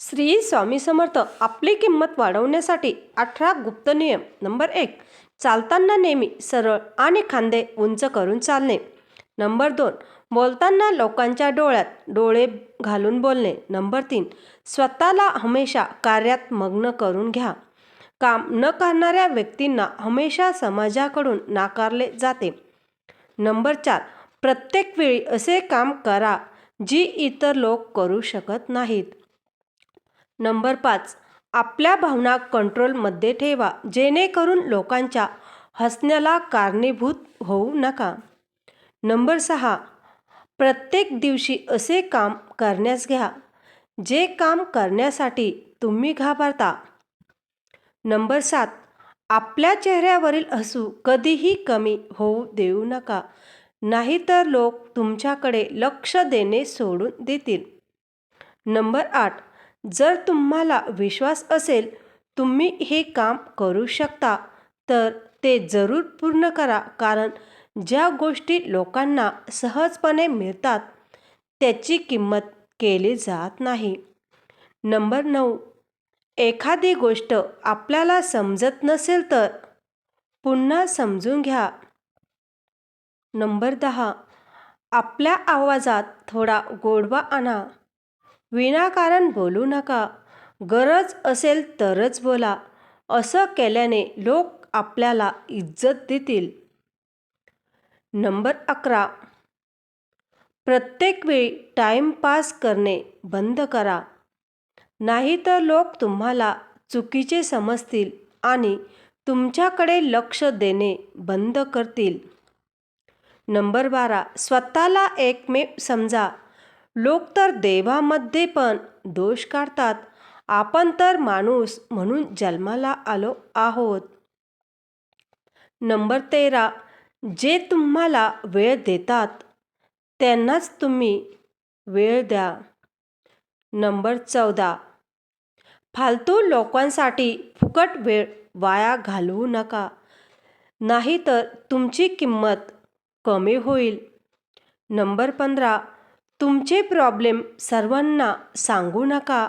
श्री स्वामी समर्थ आपली किंमत वाढवण्यासाठी अठरा गुप्त नियम नंबर एक. चालताना नेहमी सरळ आणि खांदे उंच करून चालणे. नंबर दोन. बोलताना लोकांच्या डोळ्यात डोळे घालून बोलणे. नंबर तीन. स्वतःला हमेशा कार्यात मग्न करून घ्या. काम न करणाऱ्या व्यक्तींना हमेशा समाजाकडून नाकारले जाते. नंबर चार. प्रत्येक वेळी असे काम करा जी इतर लोक करू शकत नाहीत. नंबर पाच. आपल्या भावना कंट्रोलमध्ये ठेवा जेणेकरून लोकांच्या हसण्याला कारणीभूत होऊ नका. नंबर सहा. प्रत्येक दिवशी असे काम करण्यास घ्या जे काम करण्यासाठी तुम्ही घाबरता. नंबर सात. आपल्या चेहऱ्यावरील हसू कधीही कमी होऊ देऊ नका नाहीतर लोक तुमच्याकडे लक्ष देणे सोडून देतील. नंबर आठ. जर तुम्हाला विश्वास असेल तुम्ही हे काम करू शकता. तर ते जरूर पूर्ण करा कारण ज्या गोष्टी लोकांना सहजपणे मिळतात त्याची किंमत केली जात नाही. नंबर नऊ. एखादी गोष्ट आपल्याला समजत नसेल तर पुन्हा समजून घ्या. नंबर दहा. आपल्या आवाजात थोडा गोडवा आणा. विनाकारण बोलू नका. गरज असेल तरच बोला. असं केल्याने लोक आपल्याला इज्जत देतील. नंबर अकरा. प्रत्येक वेळी टाईमपास करणे बंद करा. नाहीतर लोक तुम्हाला चुकीचे समजतील आणि तुमच्याकडे लक्ष देणे बंद करतील. नंबर बारा. स्वतःला एकमेव समजा. लोक तर देवामध्ये पण दोष काढतात. आपण तर माणूस म्हणून जन्माला आलो आहोत. नंबर तेरा. जे तुम्हाला वेळ देतात त्यांनाच तुम्ही वेळ द्या. नंबर चौदा. फालतू लोकांसाठी फुकट वेळ वाया घालवू नका. नाहीतर तुमची किंमत कमी होईल. नंबर पंधरा. तुमचे प्रॉब्लेम सर्वांना सांगू नका.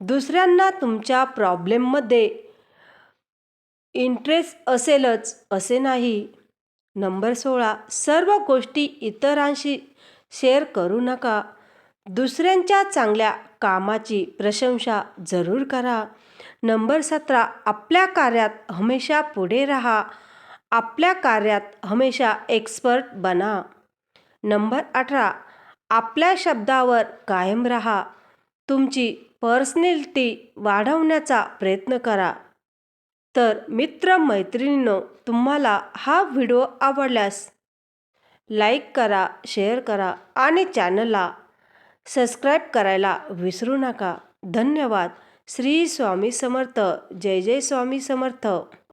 दुसऱ्यांना तुमच्या प्रॉब्लेममध्ये इंटरेस्ट असेलच असे नाही. नंबर सोळा. सर्व गोष्टी इतरांशी शेअर करू नका. दुसऱ्यांच्या चांगल्या कामाची प्रशंसा जरूर करा. नंबर सतरा. आपल्या कार्यात हमेशा पुढे राहा. आपल्या कार्यात हमेशा एक्सपर्ट बना. नंबर अठरा. आपल्या शब्दावर कायम राहा. तुमची पर्सनॅलिटी वाढवण्याचा प्रयत्न करा. तर मित्र मैत्रिणींनो तुम्हाला हा व्हिडिओ आवडल्यास लाईक करा शेअर करा आणि चॅनलला सबस्क्राईब करायला विसरू नका. धन्यवाद. श्री स्वामी समर्थ. जय जय स्वामी समर्थ.